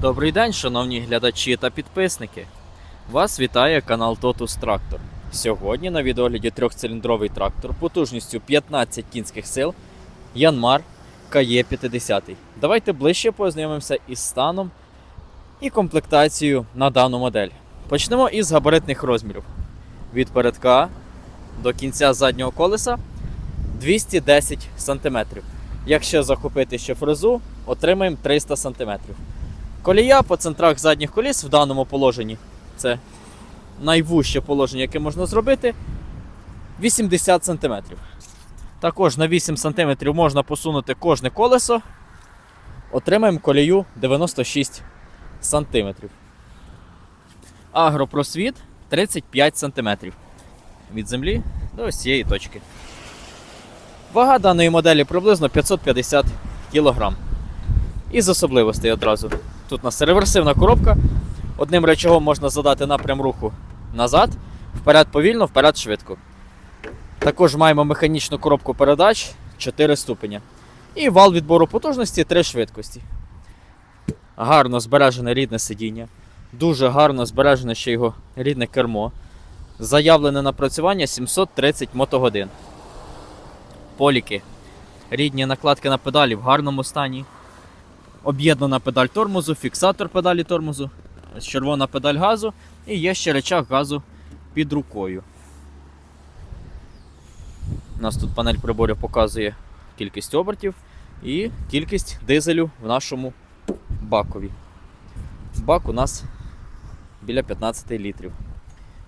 Добрий день, шановні глядачі та підписники. Вас вітає канал Totus Tractor. Сьогодні на відогляді трьохциліндровий трактор потужністю 15 кінських сил Янмар КЕ50. Давайте ближче познайомимося із станом і комплектацією на дану модель. Почнемо із габаритних розмірів. Від передка до кінця заднього колеса 210 см. Якщо захопити ще фрезу, отримаємо 300 см. Колія по центрах задніх коліс в даному положенні це найвужче положення, яке можна зробити 80 см. Також на 8 см можна посунути кожне колесо. Отримаємо колію 96 см. Агропросвіт 35 см. Від землі до ось цієї точки. Вага даної моделі приблизно 550 кг. Із особливостей одразу. Тут у нас реверсивна коробка. Одним речагом можна задати напрям руху назад, вперед повільно, вперед швидко. Також маємо механічну коробку передач 4 ступеня. І вал відбору потужності 3 швидкості. Гарно збережене рідне сидіння. Дуже гарно збережене ще його рідне кермо. Заявлене напрацювання 730 мотогодин. Поліки. Рідні накладки на педалі в гарному стані об'єднана педаль тормозу, фіксатор педалі тормозу, червона педаль газу і є ще речах газу під рукою. У нас тут панель приборів показує кількість обертів і кількість дизелю в нашому бакові. Бак у нас біля 15 літрів.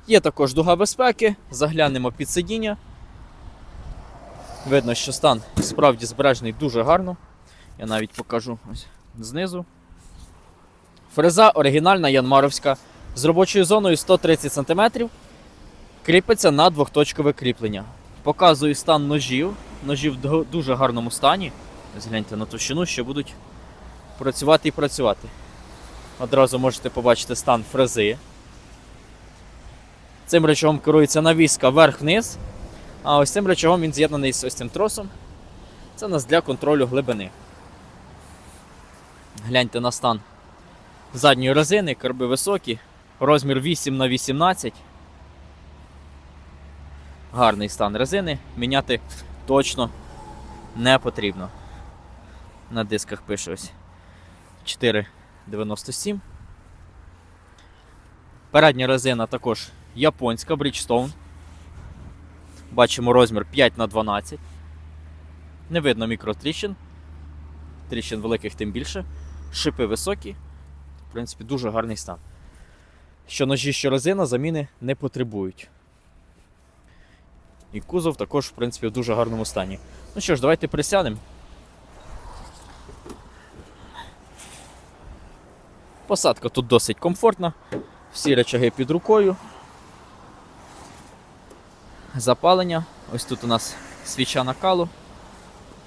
Є також дуга безпеки, заглянемо під сидіння. Видно, що стан справді збережений дуже гарно. Я навіть покажу ось знизу. Фреза оригінальна янмаровська з робочою зоною 130 см. Кріпиться на двохточкове кріплення. Показую стан ножів. Ножі в дуже гарному стані. Ось гляньте на товщину, що будуть працювати і працювати. Одразу можете побачити стан фрези. Цим речагом керується навіска вверх-вниз. А ось цим речагом він з'єднаний з ось цим тросом. Це у нас для контролю глибини. Гляньте на стан задньої резини, карби високі, розмір 8 на 18. Гарний стан резини. Міняти точно не потрібно. На дисках пише ось 4,97. Передня резина також японська Bridgestone. Бачимо розмір 5 на 12. Не видно мікротріщин. Тріщин великих тим більше. Шипи високі. В принципі, дуже гарний стан. Що ножі, що резина заміни не потребують. І кузов також, в принципі, в дуже гарному стані. Ну що ж, давайте присядемо. Посадка тут досить комфортна. Всі речаги під рукою. Запалення. Ось тут у нас свіча накалу.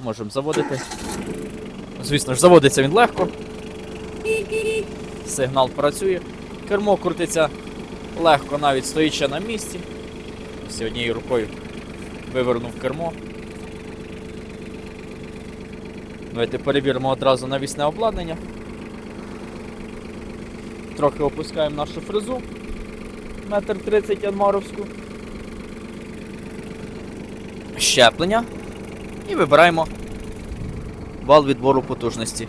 Можемо заводити. Звісно ж, заводиться він легко. Сигнал працює. Кермо крутиться легко, навіть стоїть на місці. Ось однією рукою вивернув кермо. Давайте перевіримо одразу навісне обладнання. Трохи опускаємо нашу фрезу. Метр 30 янмаровську. Щеплення. І вибираємо вал відбору потужності.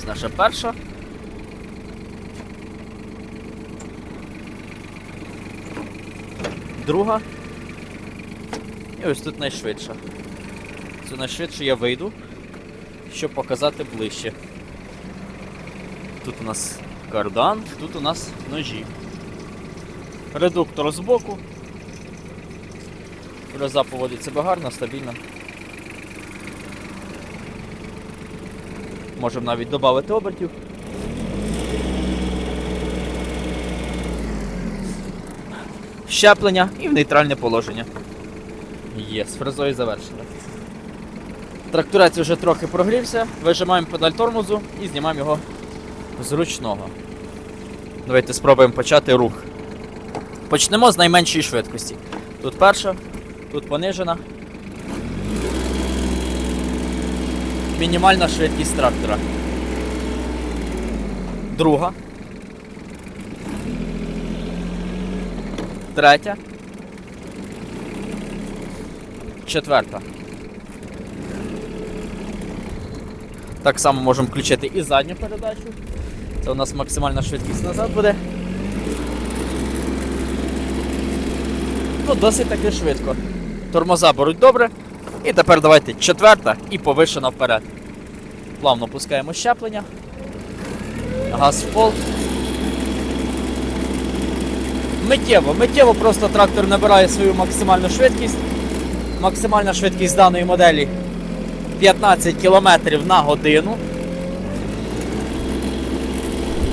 Ось наша перша. Друга. І ось тут найшвидша. Цю найшвидшу я вийду, щоб показати ближче. Тут у нас кардан, тут у нас ножі. Редуктор збоку. Фреза поводить себе гарно, стабільно. Можемо навіть додати обертів. Щеплення і в нейтральне положення. Є, з фрезою завершено. Тракторець вже трохи прогрівся, вижимаємо педаль тормозу і знімаємо його з ручного. Давайте спробуємо почати рух. Почнемо з найменшої швидкості. Тут перша, тут понижена. Мінімальна швидкість трактора. друга. Третя. Четверта. Так само можемо включити і задню передачу. Це у нас максимальна швидкість назад буде. Ну, досить таки швидко. Тормоза беруть добре. І тепер давайте четверта і повишена вперед. Плавно пускаємо щеплення. Газ в пол. Миттєво, миттєво просто трактор набирає свою максимальну швидкість. Максимальна швидкість даної моделі 15 км на годину.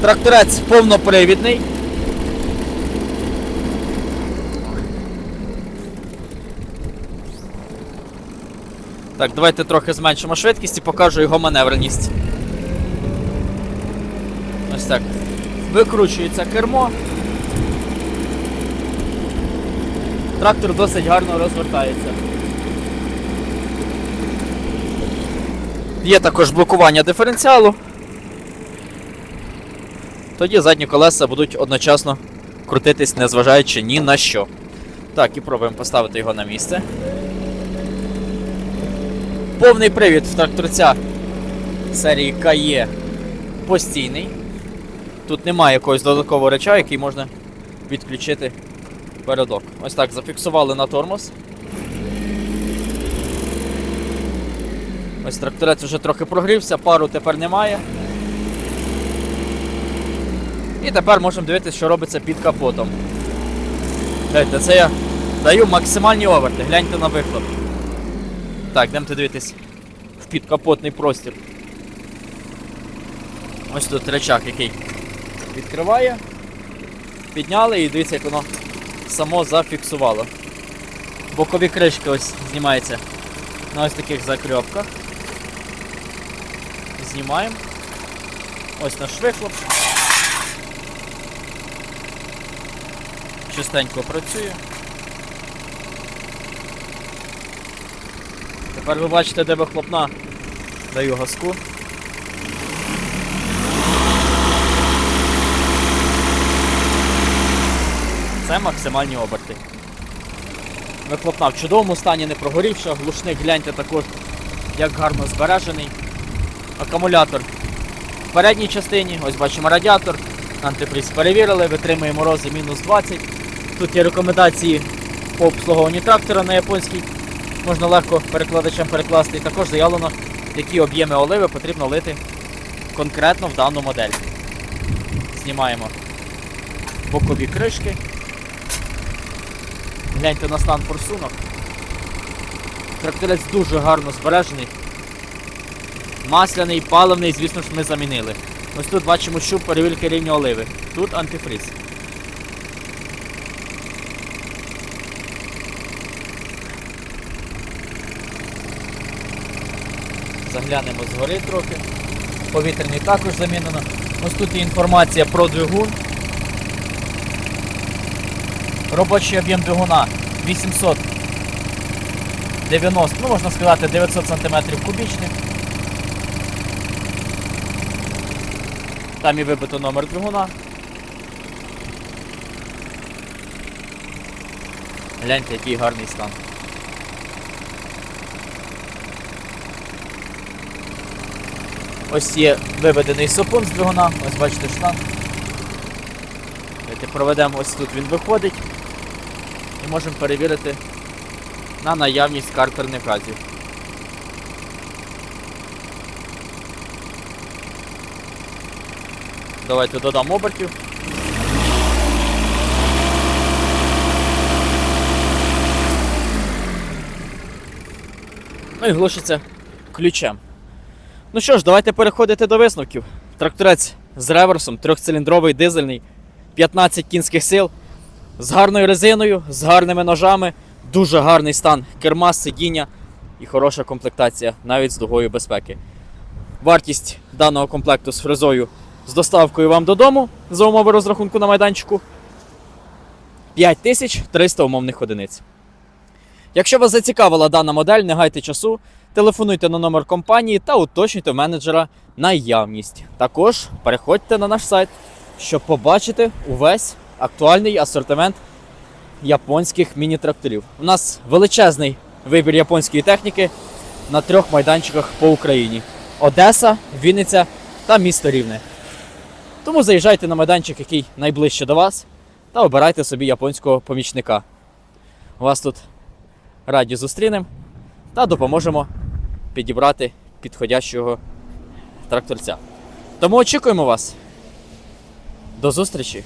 Тракторець повнопривідний. Так, давайте трохи зменшимо швидкість і покажу його маневреність. Ось так. Викручується кермо. Трактор досить гарно розвертається. Є також блокування диференціалу. Тоді задні колеса будуть одночасно крутитись, незважаючи ні на що. Так, і пробуємо поставити його на місце. Повний привід в тракторця серії KE постійний. Тут немає якогось додаткового реча, який можна відключити передок. Ось так зафіксували на тормоз. Ось тракторець вже трохи прогрівся, пару тепер немає. І тепер можемо дивитися, що робиться під капотом. Гляньте, це я даю максимальні оверти, гляньте на вихлоп. Так, йдемте дивитись в підкапотний простір. Ось тут речах, який відкриває. Підняли і дивіться, як воно само зафіксувало. Бокові кришки ось знімаються на ось таких закрьопках. Знімаємо. Ось наш вихлоп. Чистенько працює. Тепер ви бачите, де вихлопна. Даю газку. Це максимальні оберти. Вихлопна в чудовому стані, не прогорівша, глушник гляньте також, як гарно збережений. Акумулятор в передній частині, ось бачимо радіатор, антифриз перевірили, витримує морози мінус 20. Тут є рекомендації по обслуговуванню трактора на японський. Можна легко перекладачем перекласти. І також заявлено, які об'єми оливи потрібно лити конкретно в дану модель. Знімаємо бокові кришки. Гляньте на стан форсунок. Тракторець дуже гарно збережений. Масляний, паливний, звісно ж, ми замінили. Ось тут бачимо щуп перевірки рівня оливи. Тут антифриз. Заглянемо згори трохи. Повітряний також замінено. Ось тут є інформація про двигун. Робочий об'єм двигуна 890, ну можна сказати 900 см кубічних. Там і вибито номер двигуна. Гляньте, який гарний стан. Ось є виведений сопун з двигуна, ось бачите штанг. Давайте проведемо ось тут він виходить і можемо перевірити на наявність картерних газів. Давайте додам обертів. Ну і глушиться ключем. Ну що ж, давайте переходити до висновків. Тракторець з реверсом, трьохциліндровий дизельний, 15 кінських сил, з гарною резиною, з гарними ножами, дуже гарний стан керма, сидіння і хороша комплектація, навіть з дугою безпеки. Вартість даного комплекту з фрезою з доставкою вам додому за умови розрахунку на майданчику 5300 умовних одиниць. Якщо вас зацікавила дана модель, не гайте часу, телефонуйте на номер компанії та уточнюйте менеджера наявність. Також переходьте на наш сайт, щоб побачити увесь актуальний асортимент японських міні-тракторів. У нас величезний вибір японської техніки на трьох майданчиках по Україні: Одеса, Вінниця та місто Рівне. Тому заїжджайте на майданчик, який найближче до вас, та обирайте собі японського помічника. У Вас тут раді зустрінемо та допоможемо підібрати підходящого тракторця. Тому очікуємо вас. До зустрічі!